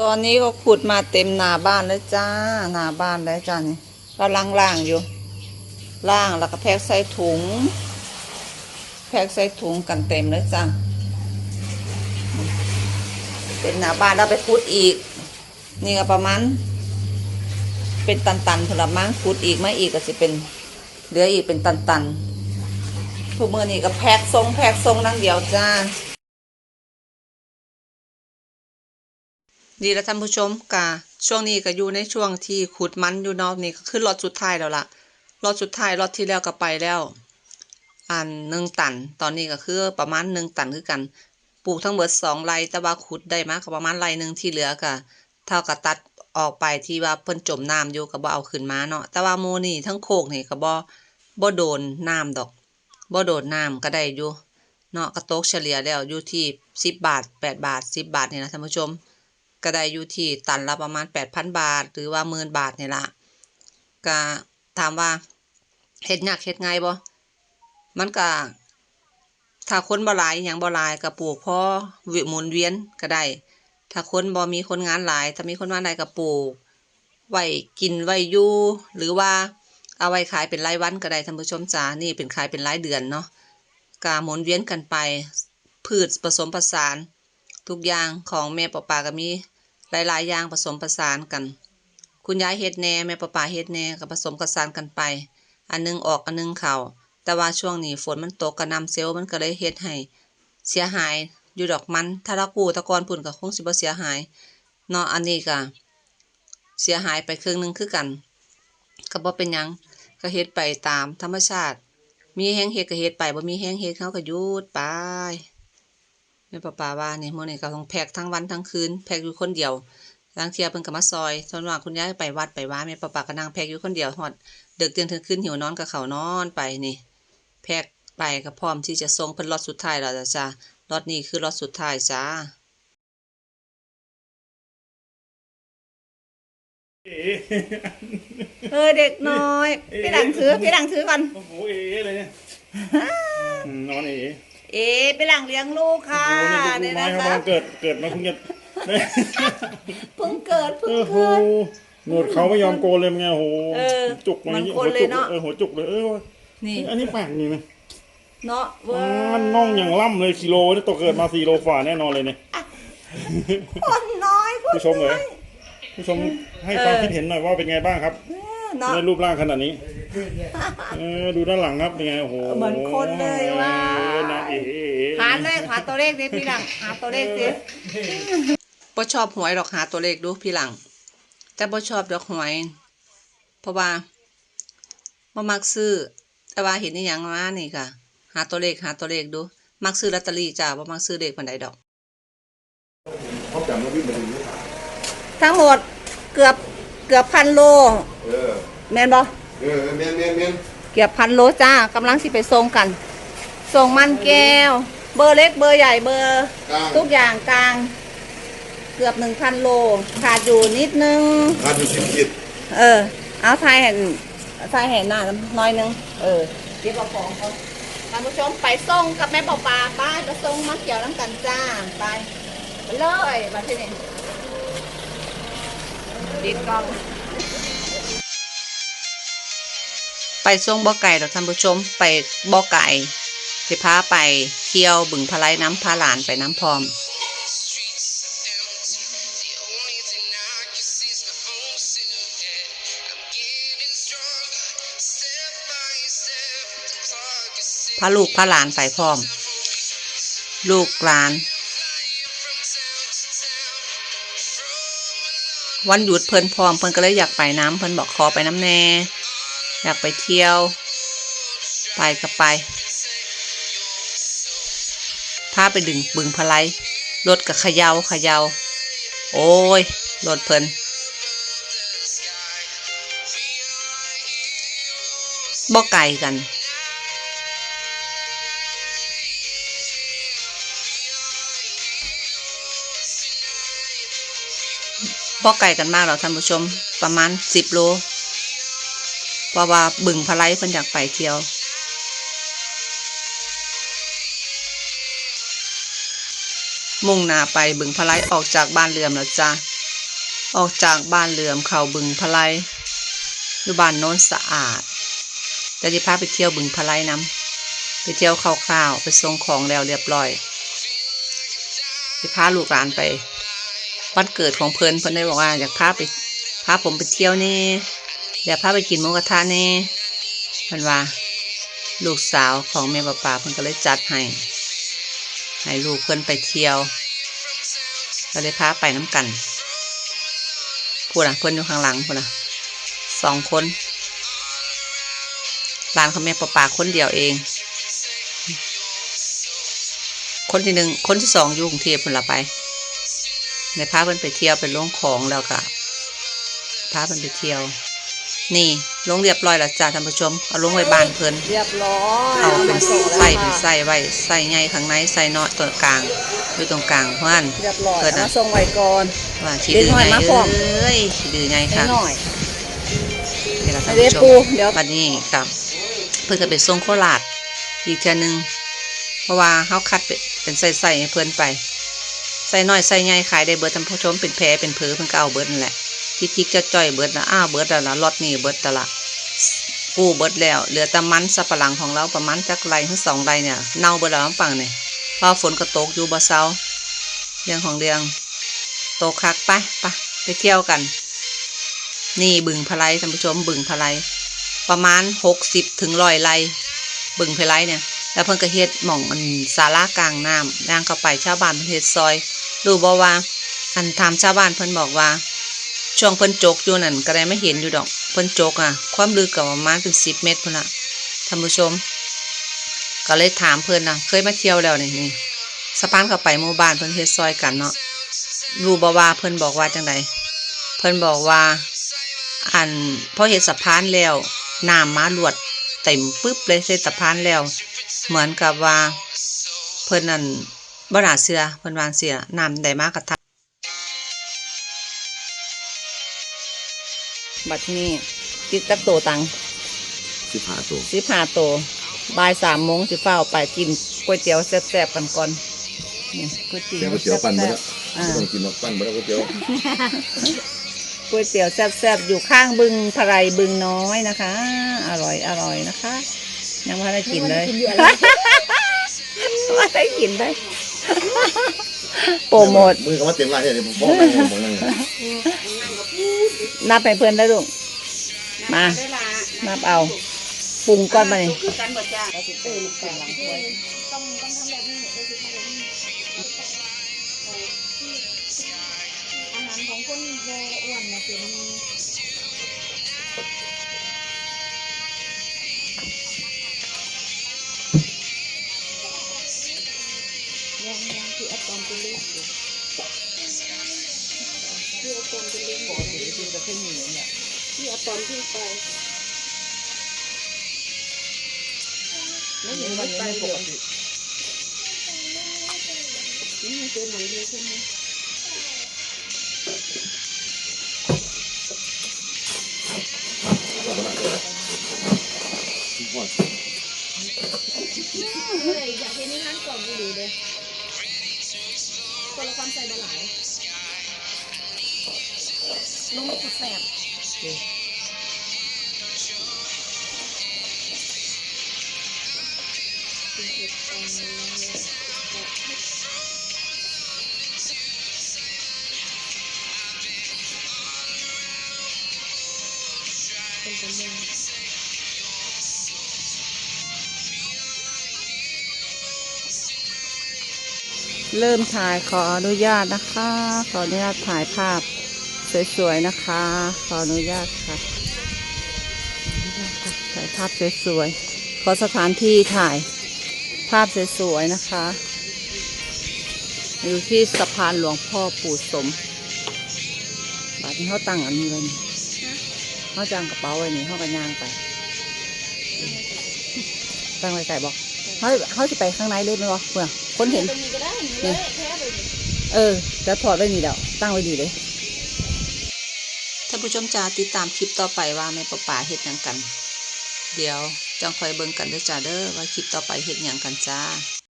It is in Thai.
ตอนนี้ก็ขุดมาเต็มหนาบ้านแล้วจ้าหนาบ้านแล้วจ้านี่ก็ล่างล่างๆอยู่ล่างแล้วก็แพ็คใส่ถุง แพ็คใส่ถุงกันเต็มแล้วจ้าเต็มหนาบ้านแล้วไปขุดอีก นี่ก็ประมาณเป็นตันๆผลไม้ขุดอีกไม่อีกก็จะเป็นเหลืออีกเป็นตันๆทุกเมื่อนี่ก็แพ็คทรงแพ็คทรงนั่งเดียวจ้า ดีแล้วท่านผู้ชมกะช่วงนี้ก็อยู่ในช่วงที่ขุดมันอยู่นอกนี่ก็คือรอดสุดท้ายแล้วล่ะรอดสุดท้ายรอดที่แล้วก็ไปแล้ว อันหนึ่งตัน ตอนนี้ก็คือประมาณหนึ่งตันคือกัน ปลูกทั้งหมดสองไรแต่ว่าขุดได้มากก็ประมาณไรหนึ่งที่เหลือก็เท่ากับตัดออกไปที่ว่าเพิ่นจมน้ำอยู่ก็บ่เอาขึ้นมาเนาะแต่ว่าหมูนี่ทั้งโคกนี่ก็บ่บ่โดนน้ำดอกบ่โดนน้ำก็ได้อยู่เนาะก็ตกเฉลี่ยแล้วอยู่ที่สิบบาทแปดบาทสิบบาทนี่นะท่านผู้ชม ก็ได้อยู่ที่ตันละประมาณ 8,000 บาท หรือว่าหมื่นบาทนี่ละก็ถามว่าเฮ็ดยากเฮ็ดง่ายบ่มันก็ถ้าคนบ่หลายอย่างบ่หลายก็ปลูกพอหมุนเวียนก็ได้ ถ้าคนบ่มีคนงานหลาย ถ้ามีคนงานหลายก็ปลูก ไว้กินไว้อยู่หรือว่าเอาไว้ขายเป็นรายวันก็ได้ท่านผู้ชมจ๋านี่เป็นขายเป็นรายเดือนเนาะก็หมุนเวียนกันไป พืชผสมผสาน ทุกอย่างของแม่ปอปาก็มี หลายๆอย่างผสมผสานกัน คุณยายเฮ็ดแหน่แม่ปอปาเฮ็ดแหน่ก็ผสมผสานกันไป อันหนึงออกอันหนึงเข้าแต่ว่าช่วงนี้ฝนมันตกกระนำเซลล์มันก็เลยเฮ็ดให้เสียหายอยู่ดอกมัน ถ้าเรากู้แตะกอนพุ่นก็คงสิบ่เสียหายเนาะอันนี้ก็เสียหายไปครึ่งหนึงคือกันก็บ่เป็นหยังก็เฮ็ดไปตามธรรมชาติ มีแห้งเฮ็ดก็เฮ็ดไปบ่มีแห้งเฮ็ดเขาก็หยุดไป แม่ป้าป่าว่านี่มื้อนี้ก็ต้องแพ็กทั้งวันทั้งคืนแพ็กอยู่คนเดียวบางเที่ยเพิ่นก็มาซอยส่วนว่างคุณยายไปวัดไปว่าแม่ป้าป่าก็นั่งแพ็กอยู่คนเดียวฮอดดึกเที่ยงถึงคืนหิวนอนก็เข้านอนไปนี่ แพ็กไปก็พร้อมที่จะส่งเพิ่นล็อตสุดท้ายแล้วจ้ะจ้าล็อตนี้คือล็อตสุดท้ายจ้าเอ๋เออเด็กน้อย พี่หลังถือ พี่หลังถือก่อน โอ้โหเอ๋เลยเนี่ยอืมนอนเอ๋ เอ๊ะพี่หลังเลี้ยงลูกค่ะโอ้โหนี่ลูกน้อยครับกำลังเกิดเกิดมาเพิ่งจะได้เพิ่งเกิดเพิ่โอ้งโหเกิด หนวดเขาไม่ยอมโกนเลยมันไงโอ้โหเออจุกมาเหมือนหัคนวเลจุยกเนอะ เออหัวจุกเลยเออนี่อันนี้แปลกนี่นะเนาะเว้ยมันน่องอย่างล่ำเลยกิโลนี่ตัวเกิดมาสี่โลฝ่าแน่นอนเลยเนี่ย คนน้อยคนผู้ชมเลยน้อย ผู้ชมให้ความเออคิดเห็นหน่อยว่าเป็นไงบ้างครับเออเนาะ ในรูปร่างขนาดนี้ เออดูด้านหลังครับเป็นไงโอ้โหเหมือนคนเลยว่ะเออนะเอ๋หาเลขหาตัวเลขดิพี่หลังหาตัวเลขดิบ่ชอบหวยหรอกหาตัวเลขดูพี่หลัง แต่บ่ชอบดอกหวย เพราะว่าบ่มักซื้อ แต่ว่าเห็นอีหยังมานี่ค่ะ หาตัวเลขหาตัวเลขดู มักซื้อลอตเตอรี่จ้าบ่มักซื้อเลขปานใดดอก เขาจำว่าวิ่งมาถึงนี่ทั้งหมดเกือบเกือบพันโล เออ แม่นบ่ เออเมียนเมียนเมียนเกือบพันโลจ้ากำลังสิไปส่งกัน ส่งมันแก้ว เบอร์เล็กเบอร์ใหญ่เบอร์ กลางทุกอย่างกลาง เกือบหนึ่งพันโล ขาดอยู่นิดนึงขาดอยู่สิบขีดเออ เอาทายเห็นทายเห็นหน้าน้อยนึง เออเดี๋ยวบอกของเขาท่านผู้ชมไปส่งกับแม่ปอปลาป้าจะส่งมาเกี่ยวน้ำกันจ้า ไปไปเลยมาที่นี่ปิดกล้อง ไปส่งบ่อไก่ดอกท่านผู้ชมไปบ่อไก่สิพาไปเที่ยวบึงพะไลน้ำพาหลานไปน้ำพร้อมพาลูกพาหลานไปพร้อม ลูกหลาน วันหยุดเพิ่นพร้อมเพิ่นก็เลยอยากไปน้ำเพิ่นบอกขอไปน้ำแน่ อยากไปเที่ยว ไปก็ไปพาไปดึงบึงพะไลรถกับขยาวขยาวโอ้ยรถเพลินบ่ไกลกัน บ่ไกลกันมากหรอกท่านผู้ชม ประมาณสิบโล เพราะว่าบึงพะไลเพิ่นอยากไปเที่ยว มุ่งหน้าไปบึงพะไลออกจากบ้านเรือนแล้วจ้าออกจากบ้านเหลื่อมเข้าบึงพะไลอยู่บ้านโน้นสะอาดแต่ที่พาไปเที่ยวบึงพะไลน้ำไปเที่ยวคร่าวๆไปส่งของแล้วเรียบร้อยที่พาลูกหลานไปวันเกิดของเพลินเพิ่นได้บอกว่าอยากพาไปพาผมไปเที่ยวนี่ อยากพาไปกินหมูกระทะนี่เพิ่นว่า ลูกสาวของแม่ป้าป่าเพิ่นก็เลยจัดให้ ให้ลูกเพิ่นไปเที่ยวก็เลยพาไปน้ำกันพูดอะเพิ่นอยู่ข้างหลังพูดอะสองคนร้านของแม่ป้าป่าคนเดียวเอง คนที่หนึ่งคนที่สองอยู่กรุงเทพเพิ่นละไปในพาเพิ่นไปเที่ยวไปลงของแล้วก็พาเพิ่นไปเที่ยว นี่ลงเรียบร้อยแล้วจ้าท่านผู้ชม เอาลงไว้บ้านเพิ่นเรียบร้อยเอาเป็นส่งแล้วไส้เป็นค่ะไส้ไว้ไส้ใหญ่ข้างในไส้น้อยตัวกลางอยู่ตรงกลางเพราะนั้นเรียบร้อยเปิดเอานะมาส่งไว้ก่อนว่าขี้เด็กดื้อน้อยไงมาพร้อมเอ้ยขี้ดื้อไงนิค่ะดหน่อยนี่แหละท่านเดี๋ยวผู้ชปูมเดี๋ยวบัดนี้ครับ เพื่อนก็ไปส่งโคราชอีกเทื่อนึงเพราะว่าเฮาคัดเป็นเป็นไส้ๆให้เพิ่นไปไส้น้อยไส้ใหญ่ขายได้เบิดท่านผู้ชมเป็นแผลเป็นเผือเพิ่นก็เอาเบิดนั่นแหละ ที่จิกจะจ่อยเบิดนะอ้าวเบิดแล้วนะล็อตนี้เบิดแต่ละกู้เบิดแล้ว เหลือแต่มันสับปะหลังของเราประมาณจักไรถึงสองไรเนี่ยเน่าเบิดแล้วปังเนี่ยพอฝนก็ตกอยู่บ่เซาเรื่องของเรื่องตกคักไปไปไปเที่ยวกัน นี่บึงพะไลท่านผู้ชมบึงพะไลประมาณหกสิบถึงร้อยไรบึงพะไลเนี่ยแล้วเพิ่นก็เฮ็ดหม่องอันศาลากลางน้ำย่างเข้าไปชาวบ้านเพิ่นเฮ็ดซอยรู้บ่ว่าอันถามชาวบ้านเพิ่นบอกว่า ช่วงเพิ่นจกอยู่นั่นก็ได้ไม่เห็นอยู่ดอก เพิ่นจกอะ ความลึกก็ประมาณเป็นสิบเมตรพุ่นละท่านผู้ชม ก็เลยถามเพิ่นนะเคยมาเที่ยวแล้วนี่นี่สะพานเข้าไปหมู่บ้านเพิ่นเฮ็ดซอยกันเนาะรู้บ่ว่าเพิ่นบอกว่าจังไดเพิ่นบอกว่าอันพอเฮ็ดสะพานแล้วน้ำมาลวดเต็มปึ๊บเลยเฮ็ดสะพานแล้ว เหมือนกับว่า เพิ่นนั่นบ่น่าเชื่อเพิ่นวางเสียน้ำได้มากกระทับ บัดนี้กินจักโตตังสิบห้าตัวสิบห้าโตบ่ายสามโมงสิเฝ้าไปกินก๋วยเตี๋ยวแซ่บๆกันก่อนนี่ก๋วยเตี๋ยวแค่ก๋วยเตี๋ยวปั้นมาแล้วอ่าไม่ต้องกินหรอกปั้นมาแล้วก๋วยเตี๋ยวก๋วยเตี๋ยวแซ่บๆอยู่ข้างบึงพะไรบึงน้อยนะคะ อร่อยอร่อยนะคะ ยังไม่ได้กินเลยไม่ได้กินเลย โปรโมทมือก็ว่าเต็มไรเนี่ยเดี๋ยวผมบอกนั่งผมบอกนั่งนับให้เพื่อนได้ลูก มา นับเอา ปรุงก้อนมาเลยอาห อมเป็นเล็กอยู่คืออะตอมเป็นเล็กหมดเลยที่อะตอมขึ้นไปไม่เห็นมันไปเลยนี่มันเป็นหนังเดียใช่ไหมเลยอยากเห็นในร้านกล่องดูเลย ความใส่บะหลายลงมาติดแสบเป็นตัวเอง เริ่มถ่ายขออนุญาตนะคะ ขออนุญาตถ่ายภาพสวยๆนะคะ ขออนุญาตค่ะถ่ายภาพสวยๆขอสถานที่ถ่ายภาพสวยๆนะคะ อยู่ที่สะพานหลวงพ่อปู่สมบาทนี้เขาตั้งอันนี้ไว้นี่เขาจางกระเป๋าไว้นี่เขากระย่างไป ตั้งไว้ไก่บอกเขาเขาจะไปข้างในเลยไหมวะเพื่อ คนเห็น ตรงนี้ก็ได้หนูเลยแค่ไปเออจะถอดไว้นี่แล้วตั้งไว้ดีเลยท่านผู้ชมจะติดตามคลิปต่อไปว่าแม่ป้าป่าเฮ็ดหยังกัน เดี๋ยวจังคอยเบิ่งกันเด้อจ้าเด้อว่าคลิปต่อไปเฮ็ดหยังกันจ้า